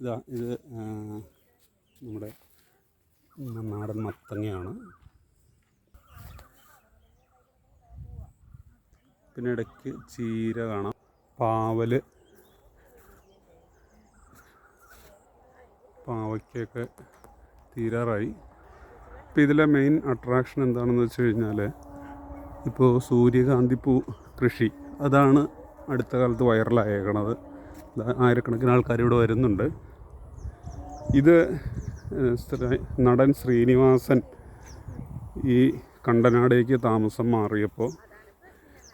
ഇതാ ഇത് നമ്മുടെ നാടൻ മത്തങ്ങയാണ്. പിന്നെ ഇടയ്ക്ക് ചീര കാണാം. പാവൽ പാവയ്ക്കൊക്കെ തീരാറായി. ഇപ്പോൾ ഇതിലെ മെയിൻ അട്രാക്ഷൻ എന്താണെന്ന് വെച്ച് കഴിഞ്ഞാൽ ഇപ്പോൾ സൂര്യകാന്തി പൂ കൃഷി. അതാണ് അടുത്ത കാലത്ത് വൈറലായേക്കണത്. ആയിരക്കണക്കിന് ആൾക്കാർ ഇവിടെ വരുന്നുണ്ട്. ഇത് നടൻ ശ്രീനിവാസൻ ഈ കണ്ടനാടേക്ക് താമസം മാറിയപ്പോൾ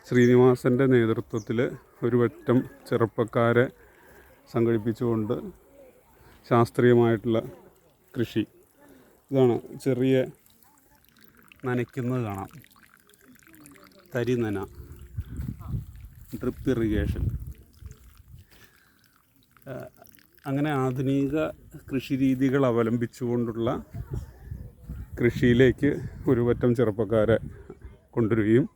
ശ്രീനിവാസന്റെ നേതൃത്വത്തിൽ ഒരു വറ്റം ചെറുപ്പക്കാരെ സംഘടിപ്പിച്ചുകൊണ്ട് ശാസ്ത്രീയമായിട്ടുള്ള കൃഷി. ഇതാണ് ചെറിയ നനയ്ക്കുന്നത് കാണാം. തരിനന ഡ്രിപ്പ് ഇറിഗേഷൻ. അങ്ങനെ ആധുനിക കൃഷി രീതികൾ അവലംബിച്ചുകൊണ്ടുള്ള കൃഷിയിലേക്ക് ഒരു പറ്റം ചെറുപ്പക്കാരെ കൊണ്ടുവരികയും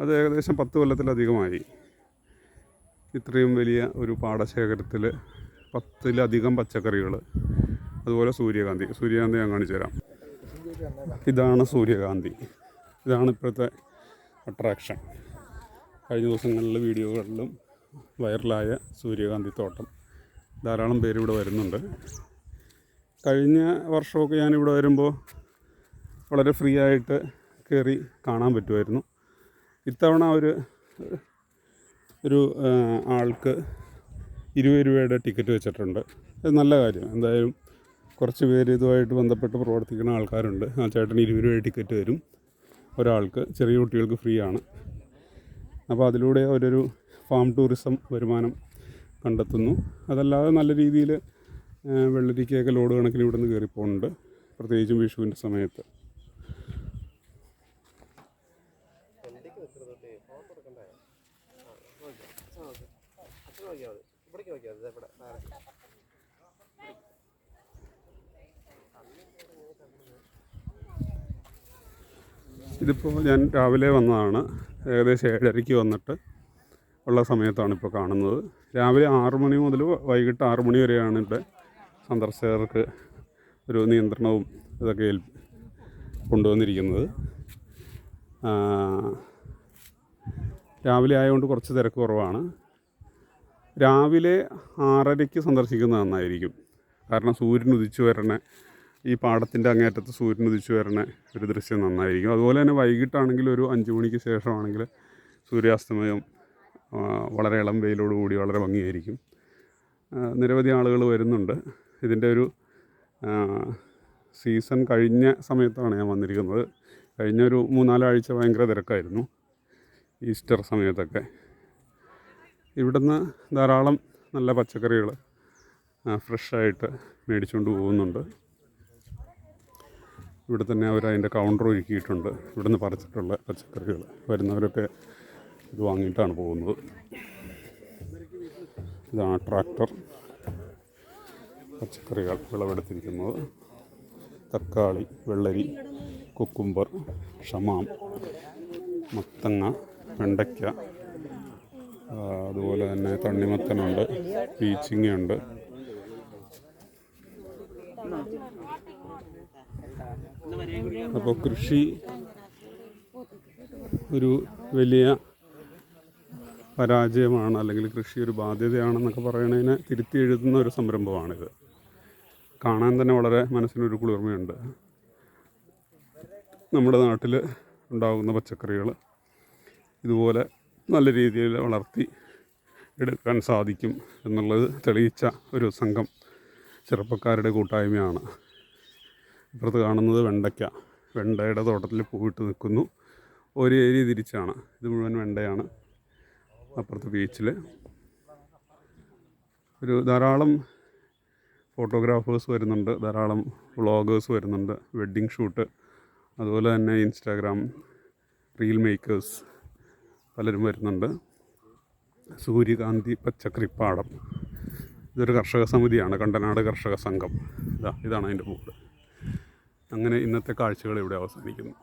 അത് ഏകദേശം പത്ത് കൊല്ലത്തിലധികമായി. ഇത്രയും വലിയ ഒരു പാടശേഖരത്തിൽ പത്തിലധികം പച്ചക്കറികൾ അതുപോലെ സൂര്യകാന്തി. സൂര്യകാന്തി ഞാൻ കാണിച്ചു തരാം. ഇതാണ് സൂര്യകാന്തി. ഇതാണ് ഇപ്പോഴത്തെ അട്രാക്ഷൻ കഴിഞ്ഞ ദിവസങ്ങളിലെ വീഡിയോകളിലും വൈറലായ സൂര്യകാന്തി തോട്ടം. ധാരാളം പേര് ഇവിടെ വരുന്നുണ്ട്. കഴിഞ്ഞ വർഷമൊക്കെ ഞാനിവിടെ വരുമ്പോൾ വളരെ ഫ്രീ ആയിട്ട് കയറി കാണാൻ പറ്റുമായിരുന്നു. ഇത്തവണ ഒരു ഒരു ആൾക്ക് ഇരുപത് രൂപയുടെ ടിക്കറ്റ് വെച്ചിട്ടുണ്ട്. അത് നല്ല കാര്യം. എന്തായാലും കുറച്ച് പേര് ഇതുമായിട്ട് ബന്ധപ്പെട്ട് പ്രവർത്തിക്കുന്ന ആൾക്കാരുണ്ട്. ആ ചേട്ടന് ഇരുപത് രൂപ ടിക്കറ്റ് തരും. ഒരാൾക്ക് ചെറിയ കുട്ടികൾക്ക് ഫ്രീ ആണ്. അപ്പോൾ അതിലൂടെ അവരൊരു ഫാം ടൂറിസം വരുമാനം കണ്ടെത്തുന്നു. അതല്ലാതെ നല്ല രീതിയിൽ വെള്ളരിക്കയൊക്കെ ലോഡ് കണക്കിന് ഇവിടെ നിന്ന് പ്രത്യേകിച്ചും വിഷുവിന്റെ സമയത്ത്. ഇതിപ്പോൾ ഞാൻ രാവിലെ വന്നതാണ്. ഏകദേശം ഏഴരയ്ക്ക് വന്നിട്ട് ഉള്ള സമയത്താണ് ഇപ്പോൾ കാണുന്നത്. രാവിലെ ആറ് മണി മുതൽ വൈകിട്ട് ആറ് മണി വരെയാണ് ഇവിടെ സന്ദർശകർക്ക് ഒരു നിയന്ത്രണവും ഇതൊക്കെ ഏൽ കൊണ്ടുവന്നിരിക്കുന്നത്. രാവിലെ ആയതുകൊണ്ട് കുറച്ച് തിരക്ക് കുറവാണ്. രാവിലെ ആറരയ്ക്ക് സന്ദർശിക്കുന്നത് നന്നായിരിക്കും. കാരണം സൂര്യൻ ഉദിച്ചു വരണ ഈ പാടത്തിന്റെ അങ്ങേറ്റത്ത് സൂര്യൻ ഉദിച്ചു വരണ ഒരു ദൃശ്യം നന്നായിരിക്കും. അതുപോലെ തന്നെ വൈകിട്ടാണെങ്കിൽ ഒരു അഞ്ച് മണിക്ക് ശേഷമാണെങ്കിൽ സൂര്യാസ്തമയം വളരെ ഇളം വെയിലോടുകൂടി വളരെ ഭംഗിയായിരിക്കും. നിരവധി ആളുകൾ വരുന്നുണ്ട്. ഇതിന്റെ ഒരു സീസൺ കഴിഞ്ഞ സമയത്താണ് ഞാൻ വന്നിരിക്കുന്നത്. കഴിഞ്ഞ ഒരു മൂന്നാലാഴ്ച ഭയങ്കര തിരക്കായിരുന്നു ഈസ്റ്റർ സമയത്തൊക്കെ. ഇവിടുന്ന് ധാരാളം നല്ല പച്ചക്കറികൾ ഫ്രഷായിട്ട് മേടിച്ചുകൊണ്ട് പോകുന്നുണ്ട്. ഇവിടെ തന്നെ അവർ അതിന്റെ കൗണ്ടർ ഒരുക്കിയിട്ടുണ്ട്. ഇവിടുന്ന് പറിച്ചിട്ടുള്ള പച്ചക്കറികൾ വരുന്നവരൊക്കെ ഇത് വാങ്ങിയിട്ടാണ് പോകുന്നത്. ഇതാണ് ട്രാക്ടർ. പച്ചക്കറികൾ വിളവെടുത്തിരിക്കുന്നത്. തക്കാളി വെള്ളരി കുക്കുംബർ ഷമാം മത്തങ്ങ വെണ്ടയ്ക്ക അതുപോലെ തന്നെ തണ്ണിമത്തനുണ്ട് പീച്ചിങ്ങയുണ്ട്. അപ്പോൾ കൃഷി ഒരു വലിയ പരാജയമാണ് അല്ലെങ്കിൽ കൃഷി ഒരു ബാധ്യതയാണെന്നൊക്കെ പറയണതിനെ തിരുത്തി എഴുതുന്ന ഒരു സംരംഭമാണിത്. കാണാൻ തന്നെ വളരെ മനസ്സിനൊരു കുളിർമയുണ്ട്. നമ്മുടെ നാട്ടിൽ ഉണ്ടാകുന്ന പച്ചക്കറികൾ ഇതുപോലെ നല്ല രീതിയിൽ വളർത്തി എടുക്കാൻ സാധിക്കും എന്നുള്ളത് തെളിയിച്ച ഒരു സംഘം ചെറുപ്പക്കാരുടെ കൂട്ടായ്മയാണ്. ഇപ്പുറത്ത് കാണുന്നത് വെണ്ടയ്ക്ക. വെണ്ടയുടെ തോട്ടത്തിൽ പൂവിട്ട് നിൽക്കുന്നു. ഒരു ഏരിയ തിരിച്ചാണ്. ഇത് മുഴുവൻ വെണ്ടയാണ്. അപ്പുറത്ത് ബീച്ചിൽ ഒരു ധാരാളം ഫോട്ടോഗ്രാഫേഴ്സ് വരുന്നുണ്ട് ധാരാളം വ്ളോഗേഴ്സ് വരുന്നുണ്ട് വെഡ്ഡിങ് ഷൂട്ട് അതുപോലെ തന്നെ ഇൻസ്റ്റാഗ്രാം റീൽ മേക്കേഴ്സ് പലരും വരുന്നുണ്ട്. സൂര്യകാന്തി പച്ചക്കറിപ്പാടം ഇതൊരു കർഷക സമിതിയാണ് കണ്ടനാട് കർഷക സംഘം. ഇതാ ഇതാണ് അതിന്റെ ബോർഡ് അങ്ങനെ ഇന്നത്തെ കാഴ്ചകൾ ഇവിടെ അവസാനിക്കുന്നു.